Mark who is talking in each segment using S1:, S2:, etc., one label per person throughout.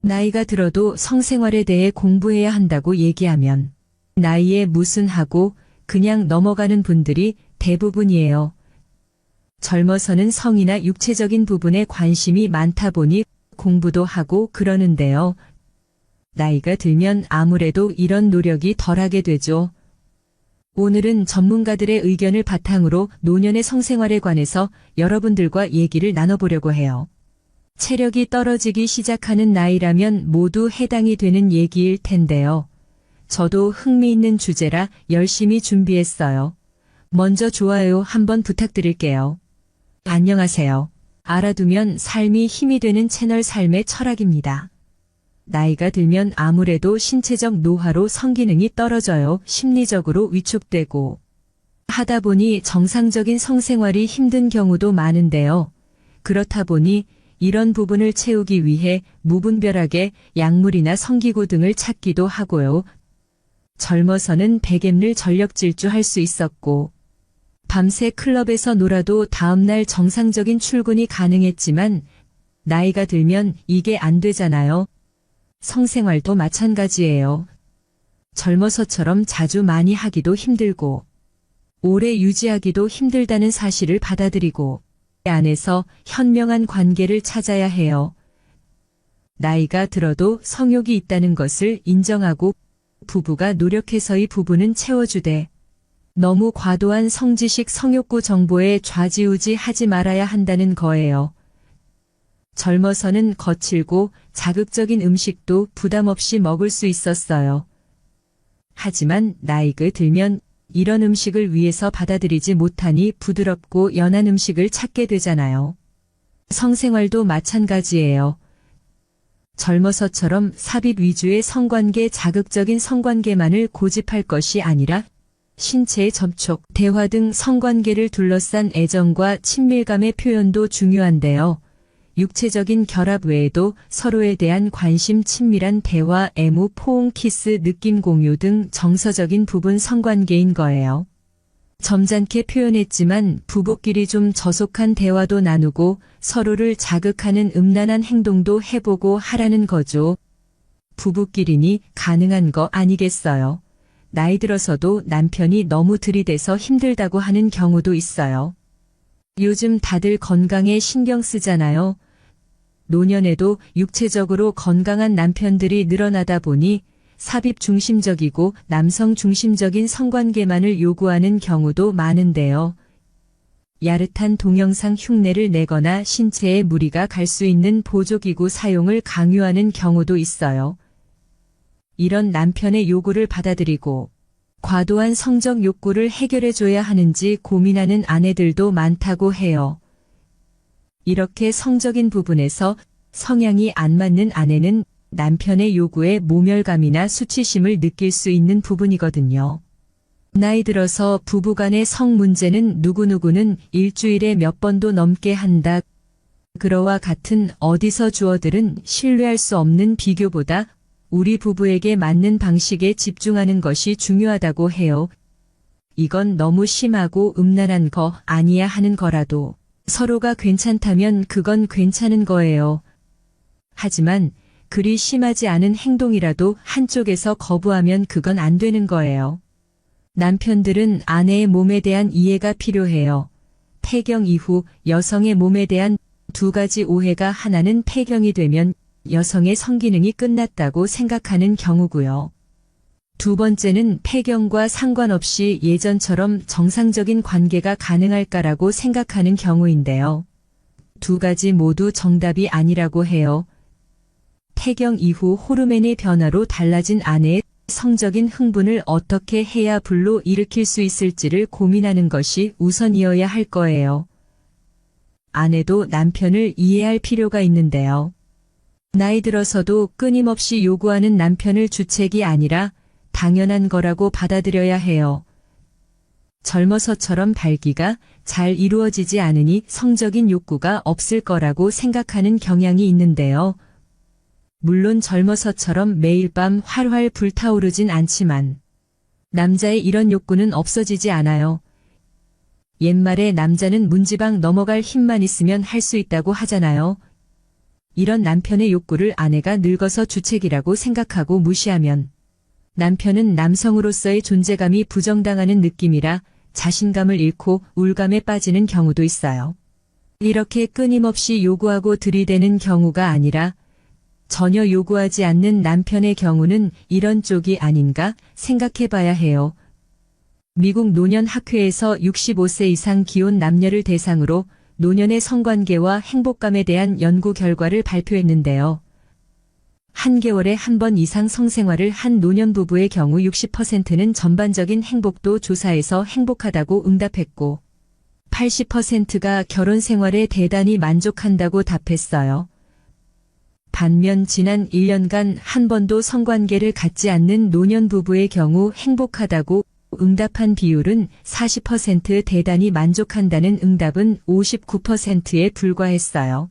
S1: 나이가 들어도 성생활에 대해 공부해야 한다고 얘기하면 나이에 무슨 하고 그냥 넘어가는 분들이 대부분이에요. 젊어서는 성이나 육체적인 부분에 관심이 많다 보니 공부도 하고 그러는데요. 나이가 들면 아무래도 이런 노력이 덜하게 되죠. 오늘은 전문가들의 의견을 바탕으로 노년의 성생활에 관해서 여러분들과 얘기를 나눠보려고 해요. 체력이 떨어지기 시작하는 나이라면 모두 해당이 되는 얘기일 텐데요. 저도 흥미있는 주제라 열심히 준비했어요. 먼저 좋아요 한번 부탁드릴게요. 안녕하세요. 알아두면 삶이 힘이 되는 채널 삶의 철학입니다. 나이가 들면 아무래도 신체적 노화로 성기능이 떨어져요. 심리적으로 위축되고 하다 보니 정상적인 성생활이 힘든 경우도 많은데요. 그렇다 보니 이런 부분을 채우기 위해 무분별하게 약물이나 성기구 등을 찾기도 하고요. 젊어서는 백엠를 전력 질주할 수 있었고 밤새 클럽에서 놀아도 다음날 정상적인 출근이 가능했지만 나이가 들면 이게 안 되잖아요. 성생활도 마찬가지예요. 젊어서처럼 자주 많이 하기도 힘들고 오래 유지하기도 힘들다는 사실을 받아들이고 안에서 현명한 관계를 찾아야 해요. 나이가 들어도 성욕이 있다는 것을 인정하고 부부가 노력해서의 부부는 채워주되 너무 과도한 성지식 성욕구 정보에 좌지우지 하지 말아야 한다는 거예요. 젊어서는 거칠고 자극적인 음식도 부담 없이 먹을 수 있었어요. 하지만 나이가 들면 이런 음식을 위해서 받아들이지 못하니 부드럽고 연한 음식을 찾게 되잖아요. 성생활도 마찬가지예요. 젊어서처럼 삽입 위주의 성관계 자극적인 성관계만을 고집할 것이 아니라 신체의 접촉, 대화 등 성관계를 둘러싼 애정과 친밀감의 표현도 중요한데요. 육체적인 결합 외에도 서로에 대한 관심, 친밀한 대화, 애무, 포옹, 키스, 느낌 공유 등 정서적인 부분 성관계인 거예요. 점잖게 표현했지만 부부끼리 좀 저속한 대화도 나누고 서로를 자극하는 음란한 행동도 해보고 하라는 거죠. 부부끼리니 가능한 거 아니겠어요. 나이 들어서도 남편이 너무 들이대서 힘들다고 하는 경우도 있어요. 요즘 다들 건강에 신경 쓰잖아요. 노년에도 육체적으로 건강한 남편들이 늘어나다 보니 삽입 중심적이고 남성 중심적인 성관계만을 요구하는 경우도 많은데요. 야릇한 동영상 흉내를 내거나 신체에 무리가 갈 수 있는 보조기구 사용을 강요하는 경우도 있어요. 이런 남편의 요구를 받아들이고 과도한 성적 욕구를 해결해줘야 하는지 고민하는 아내들도 많다고 해요. 이렇게 성적인 부분에서 성향이 안 맞는 아내는 남편의 요구에 모멸감이나 수치심을 느낄 수 있는 부분이거든요. 나이 들어서 부부간의 성 문제는 누구누구는 일주일에 몇 번도 넘게 한다. 그러와 같은 어디서 주어들은 신뢰할 수 없는 비교보다 우리 부부에게 맞는 방식에 집중하는 것이 중요하다고 해요. 이건 너무 심하고 음란한 거 아니야 하는 거라도 서로가 괜찮다면 그건 괜찮은 거예요. 하지만 그리 심하지 않은 행동이라도 한쪽에서 거부하면 그건 안 되는 거예요. 남편들은 아내의 몸에 대한 이해가 필요해요. 폐경 이후 여성의 몸에 대한 두 가지 오해가 하나는 폐경이 되면 여성의 성기능이 끝났다고 생각하는 경우고요. 두 번째는 폐경과 상관없이 예전처럼 정상적인 관계가 가능할까라고 생각하는 경우인데요. 두 가지 모두 정답이 아니라고 해요. 폐경 이후 호르몬의 변화로 달라진 아내의 성적인 흥분을 어떻게 해야 불로 일으킬 수 있을지를 고민하는 것이 우선이어야 할 거예요. 아내도 남편을 이해할 필요가 있는데요. 나이 들어서도 끊임없이 요구하는 남편을 주책이 아니라 당연한 거라고 받아들여야 해요. 젊어서처럼 발기가 잘 이루어지지 않으니 성적인 욕구가 없을 거라고 생각하는 경향이 있는데요. 물론 젊어서처럼 매일 밤 활활 불타오르진 않지만 남자의 이런 욕구는 없어지지 않아요. 옛말에 남자는 문지방 넘어갈 힘만 있으면 할 수 있다고 하잖아요. 이런 남편의 욕구를 아내가 늙어서 주책이라고 생각하고 무시하면 남편은 남성으로서의 존재감이 부정당하는 느낌이라 자신감을 잃고 울감에 빠지는 경우도 있어요. 이렇게 끊임없이 요구하고 들이대는 경우가 아니라 전혀 요구하지 않는 남편의 경우는 이런 쪽이 아닌가 생각해 봐야 해요. 미국 노년 학회에서 65세 이상 기혼 남녀를 대상으로 노년의 성관계와 행복감에 대한 연구 결과를 발표했는데요. 한 개월에 한 번 이상 성생활을 한 노년 부부의 경우 60%는 전반적인 행복도 조사에서 행복하다고 응답했고, 80%가 결혼 생활에 대단히 만족한다고 답했어요. 반면 지난 1년간 한 번도 성관계를 갖지 않는 노년 부부의 경우 행복하다고 응답한 비율은 40% 대단히 만족한다는 응답은 59%에 불과했어요.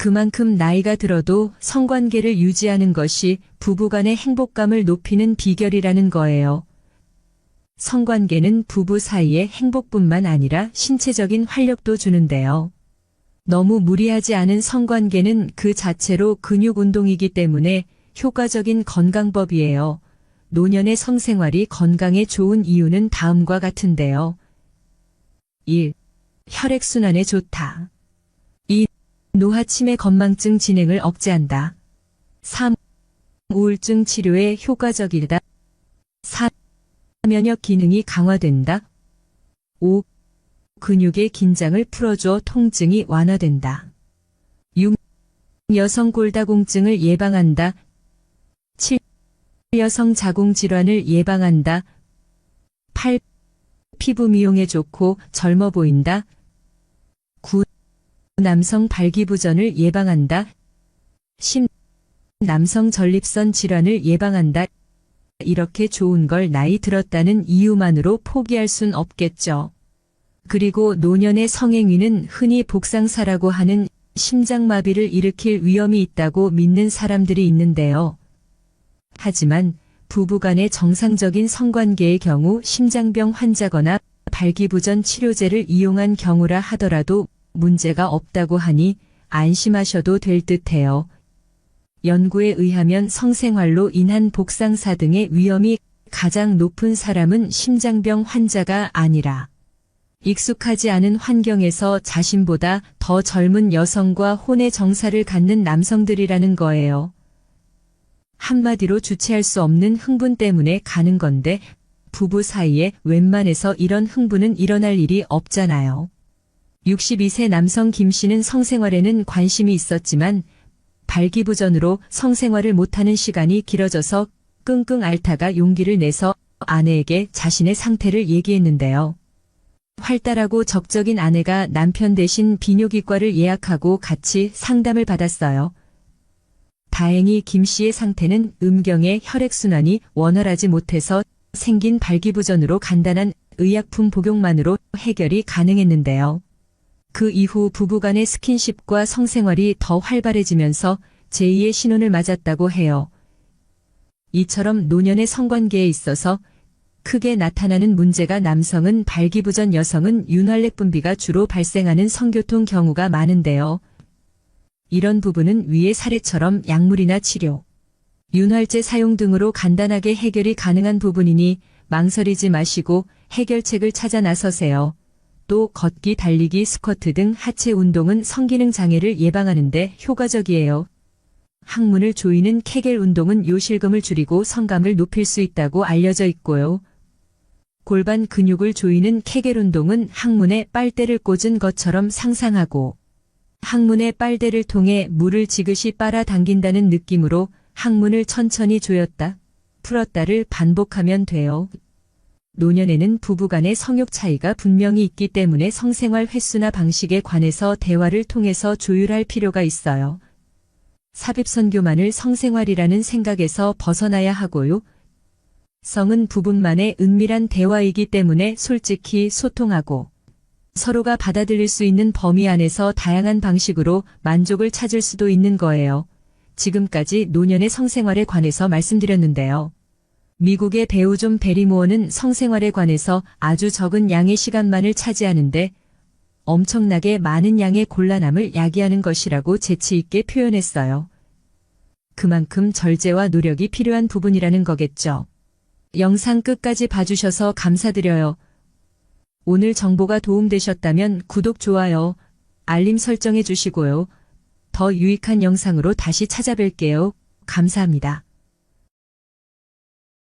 S1: 그만큼 나이가 들어도 성관계를 유지하는 것이 부부간의 행복감을 높이는 비결이라는 거예요. 성관계는 부부 사이의 행복뿐만 아니라 신체적인 활력도 주는데요. 너무 무리하지 않은 성관계는 그 자체로 근육 운동이기 때문에 효과적인 건강법이에요. 노년의 성생활이 건강에 좋은 이유는 다음과 같은데요. 1. 혈액순환에 좋다. 2. 노화침의 건망증 진행을 억제한다. 3. 우울증 치료에 효과적이다. 4. 면역 기능이 강화된다. 5. 근육의 긴장을 풀어줘 통증이 완화된다. 6. 여성 골다공증을 예방한다. 7. 여성 자궁 질환을 예방한다. 8. 피부 미용에 좋고 젊어 보인다. 9. 남성 발기부전을 예방한다. 10. 남성 전립선 질환을 예방한다. 이렇게 좋은 걸 나이 들었다는 이유만으로 포기할 순 없겠죠. 그리고 노년의 성행위는 흔히 복상사라고 하는 심장마비를 일으킬 위험이 있다고 믿는 사람들이 있는데요. 하지만 부부간의 정상적인 성관계의 경우 심장병 환자거나 발기부전 치료제를 이용한 경우라 하더라도 문제가 없다고 하니 안심하셔도 될 듯해요. 연구에 의하면 성생활로 인한 복상사 등의 위험이 가장 높은 사람은 심장병 환자가 아니라 익숙하지 않은 환경에서 자신보다 더 젊은 여성과 혼의 정사를 갖는 남성들이라는 거예요. 한마디로 주체할 수 없는 흥분 때문에 가는 건데 부부 사이에 웬만해서 이런 흥분은 일어날 일이 없잖아요. 62세 남성 김 씨는 성생활에는 관심이 있었지만 발기부전으로 성생활을 못하는 시간이 길어져서 끙끙 앓다가 용기를 내서 아내에게 자신의 상태를 얘기했는데요. 활달하고 적적인 아내가 남편 대신 비뇨기과를 예약하고 같이 상담을 받았어요. 다행히 김 씨의 상태는 음경의 혈액순환이 원활하지 못해서 생긴 발기부전으로 간단한 의약품 복용만으로 해결이 가능했는데요. 그 이후 부부간의 스킨십과 성생활이 더 활발해지면서 제2의 신혼을 맞았다고 해요. 이처럼 노년의 성관계에 있어서 크게 나타나는 문제가 남성은 발기부전 여성은 윤활렉 분비가 주로 발생하는 성교통 경우가 많은데요. 이런 부분은 위의 사례처럼 약물이나 치료, 윤활제 사용 등으로 간단하게 해결이 가능한 부분이니 망설이지 마시고 해결책을 찾아 나서세요. 또 걷기, 달리기, 스쿼트 등 하체 운동은 성기능 장애를 예방하는 데 효과적이에요. 항문을 조이는 케겔 운동은 요실금을 줄이고 성감을 높일 수 있다고 알려져 있고요. 골반 근육을 조이는 케겔 운동은 항문에 빨대를 꽂은 것처럼 상상하고 항문의 빨대를 통해 물을 지그시 빨아당긴다는 느낌으로 항문을 천천히 조였다, 풀었다를 반복하면 돼요. 노년에는 부부간의 성욕 차이가 분명히 있기 때문에 성생활 횟수나 방식에 관해서 대화를 통해서 조율할 필요가 있어요. 삽입선교만을 성생활이라는 생각에서 벗어나야 하고요. 성은 부분만의 은밀한 대화이기 때문에 솔직히 소통하고 서로가 받아들일 수 있는 범위 안에서 다양한 방식으로 만족을 찾을 수도 있는 거예요. 지금까지 노년의 성생활에 관해서 말씀드렸는데요. 미국의 배우 존 베리모어는 성생활에 관해서 아주 적은 양의 시간만을 차지하는데 엄청나게 많은 양의 곤란함을 야기하는 것이라고 재치있게 표현했어요. 그만큼 절제와 노력이 필요한 부분이라는 거겠죠. 영상 끝까지 봐주셔서 감사드려요. 오늘 정보가 도움되셨다면 구독, 좋아요, 알림 설정해 주시고요. 더 유익한 영상으로 다시 찾아뵐게요. 감사합니다.